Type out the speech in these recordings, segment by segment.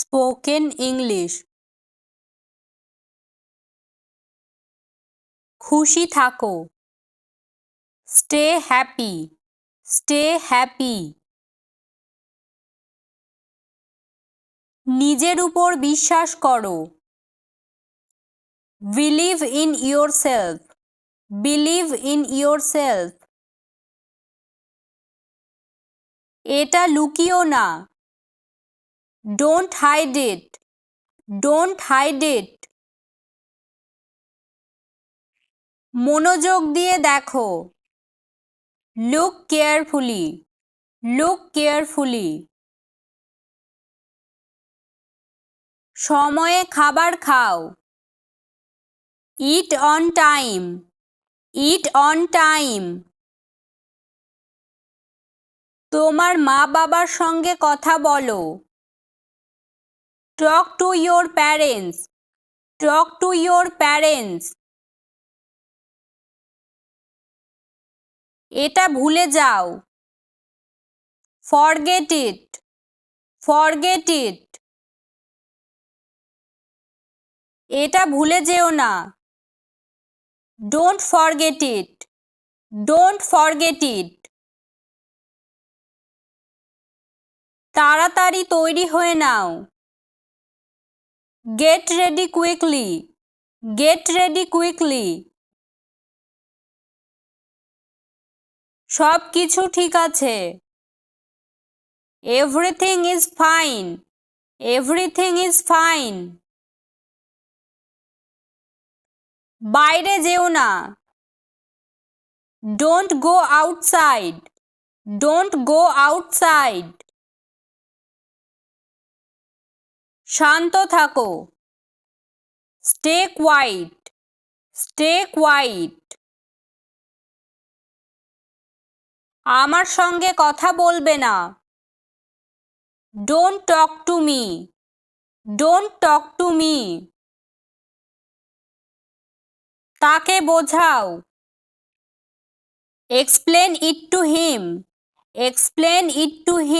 Spoken English. খুশি থাকো। Stay happy. Stay happy. নিজের উপর বিশ্বাস করো। Believe in yourself believe in yourself এটা লুকিও না। Don't hide it don't hide it মনোযোগ দিয়ে দেখো। লুক কেয়ারফুলি লুক কেয়ারফুলি সময়ে খাবার খাও। Eat on time eat on time তোমার মা বাবার সঙ্গে কথা বলো। Talk to your parents talk to your parents এটা ভুলে যাও। ফরগেট ইট ফরগেট ইট এটা ভুলে যেও না। Don't forget it don't forget it তাড়াতাড়ি তৈরি হয়ে নাও। Get ready quickly get ready quickly সব কিছু ঠিক আছে। Everything is fine everything is fine বাইরে যেও না। Don't go outside don't go outside শান্ত থাকো। স্টে কোয়াইট স্টে কোয়াইট আমার সঙ্গে কথা বলবে না। Don't talk to me don't talk to me তাকে বোঝাও। Explain it to him explain it to him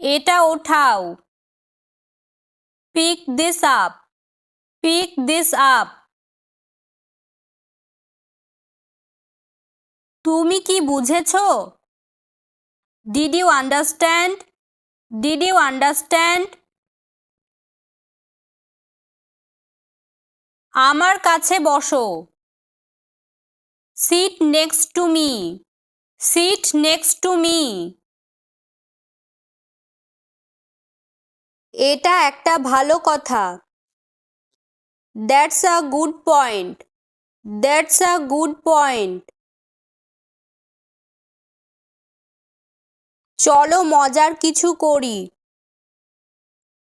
এটা ওঠাও pick this up pick this up তুমি কি বুঝেছ? Did you understand did you understand আমার কাছে বসো। Sit next to me sit next to me এটা একটা ভালো কথা। That's a good point that's a good point চলো মজার কিছু করি।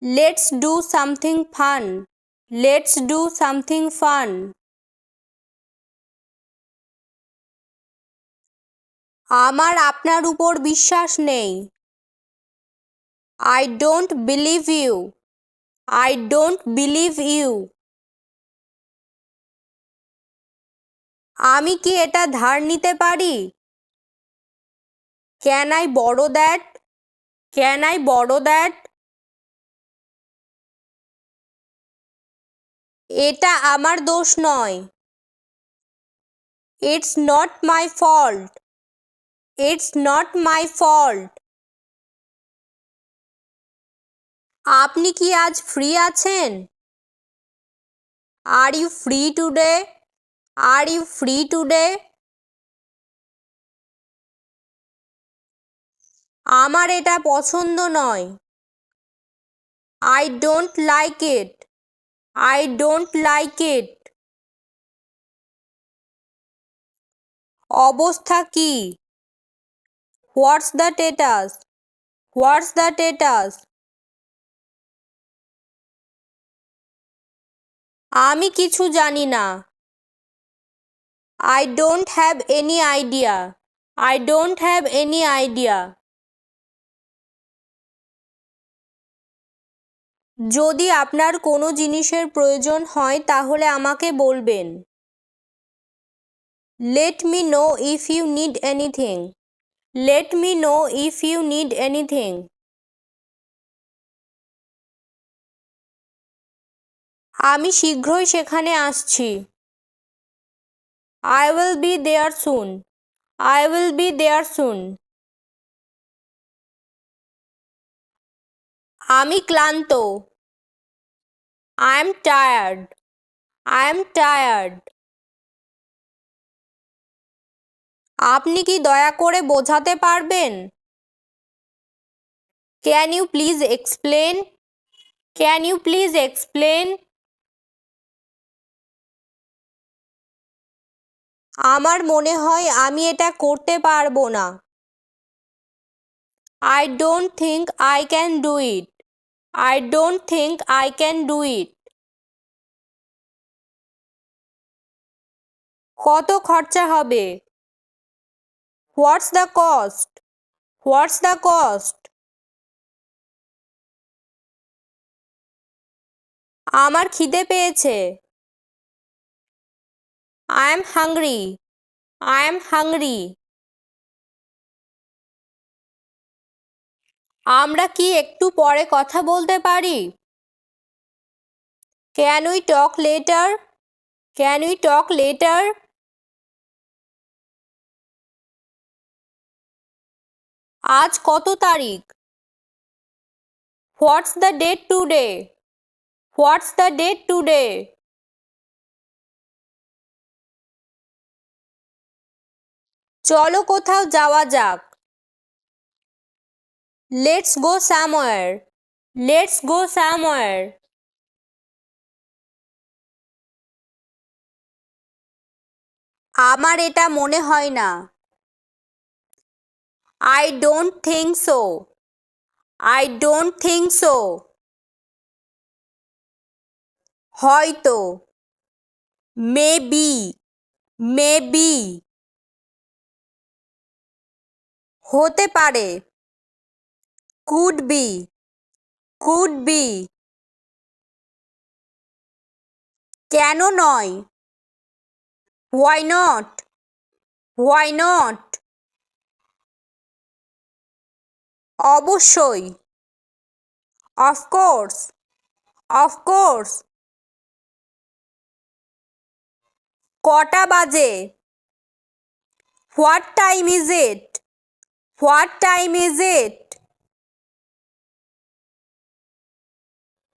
Let's do something fun let's do something fun আমার আপনার উপর বিশ্বাস নেই। I don't believe you I don't believe you আমি কি এটা ধার নিতে পারি? Can I borrow that can I borrow that এটা আমার দোষ নয়। It's not my fault it's not my fault আপনি কি আজ ফ্রি আছেন? Are you free today are you free today আমার এটা পছন্দ নয়। I don't like it I don't like it অবস্থা কি? What's the status what's the status আমি কিছু জানি না। I don't have any idea I don't have any idea যদি আপনার কোনো জিনিসের প্রয়োজন হয়, তাহলে আমাকে বলবেন। Let me know if you need anything let me know if you need anything আমি শীঘ্রই সেখানে আসছি। I will be there soon I will be there soon আমি ক্লান্ত। I am tired I am tired আপনি কি দয়া করে বোঝাতে পারবেন? Can you please explain can you please explain আমার মনে হয় আমি এটা করতে পারব না। I don't think I can do it I don't think I can do it কত খরচা হবে? What's the cost what's the cost আমার খিদে পেয়েছে। I am hungry I am hungry আমরা কি একটু পরে কথা বলতে পারি? Can we talk later can we talk later আজ কত তারিখ? What's the date today what's the date today চলো কোথাও যাওয়া যাক। Let's go somewhere let's go somewhere আমার এটা মনে হয় না। I don't think so I don't think so হয়তো। মে বি মেবি মেবি হতে পারে। কুড বি কুড বি কেন নয়? হোয়াই নট হোয়াই নট অবশ্যই। অফকোর্স অফকোর্স কটা বাজে? What time is it what time is it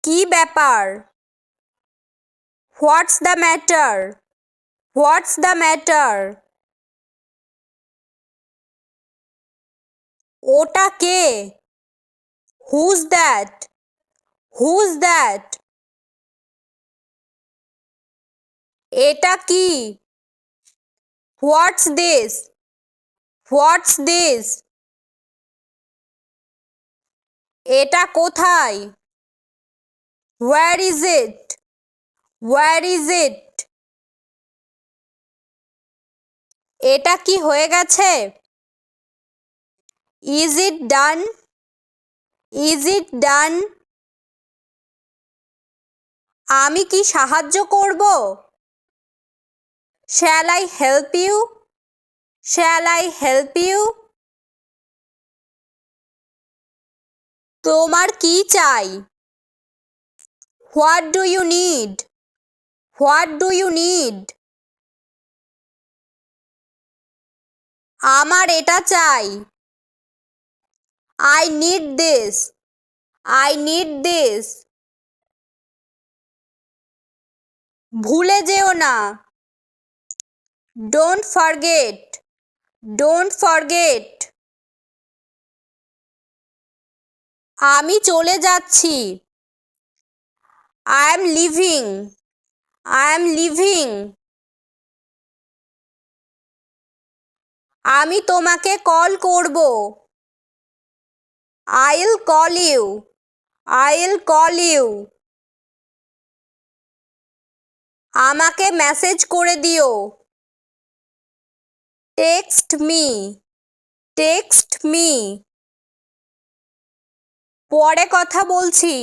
কি ব্যাপার? What's the matter what's the matter ওটা কে? হুজ দ্যাট হুজ দ্যাট এটা কি? হোয়াটস দিস হোয়াটস দিস এটা কোথায়? Where is it where is it এটা কি হয়ে গেছে? Is it done is it ডান আমি কি সাহায্য করব? Shall I help you shall I help you তোমার কি চাই? What do you need what do you need আমার এটা চাই। I need this I need this ভুলে যেও না। ডোন্ট ফরগেট ডোন্ট ফরগেট আমি চলে যাচ্ছি। I am leaving I am leaving আমি তোমাকে কল করব। I'll call you I'll call you আমাকে মেসেজ করে দিও। টেক্সট মি টেক্সট মি পরে কথা বলছি।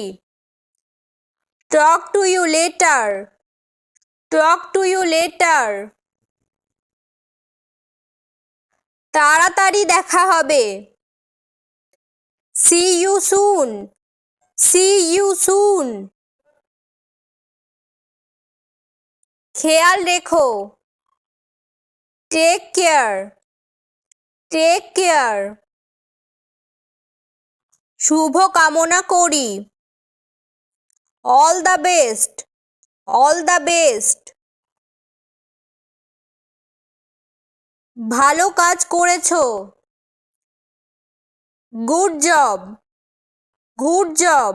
Talk to you later talk to you later তাড়াতাড়ি দেখা হবে। See you soon see you soon খেয়াল রেখো। টেক কেয়ার টেক কেয়ার শুভ কামনা করি। All the best all the best ভালো কাজ করেছ। Good job good job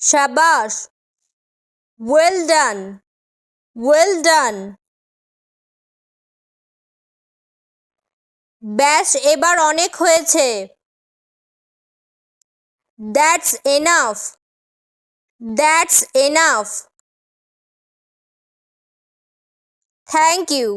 শাবাশ well done well done ব্যাস এবার অনেক হয়েছে। That's enough that's enough thank you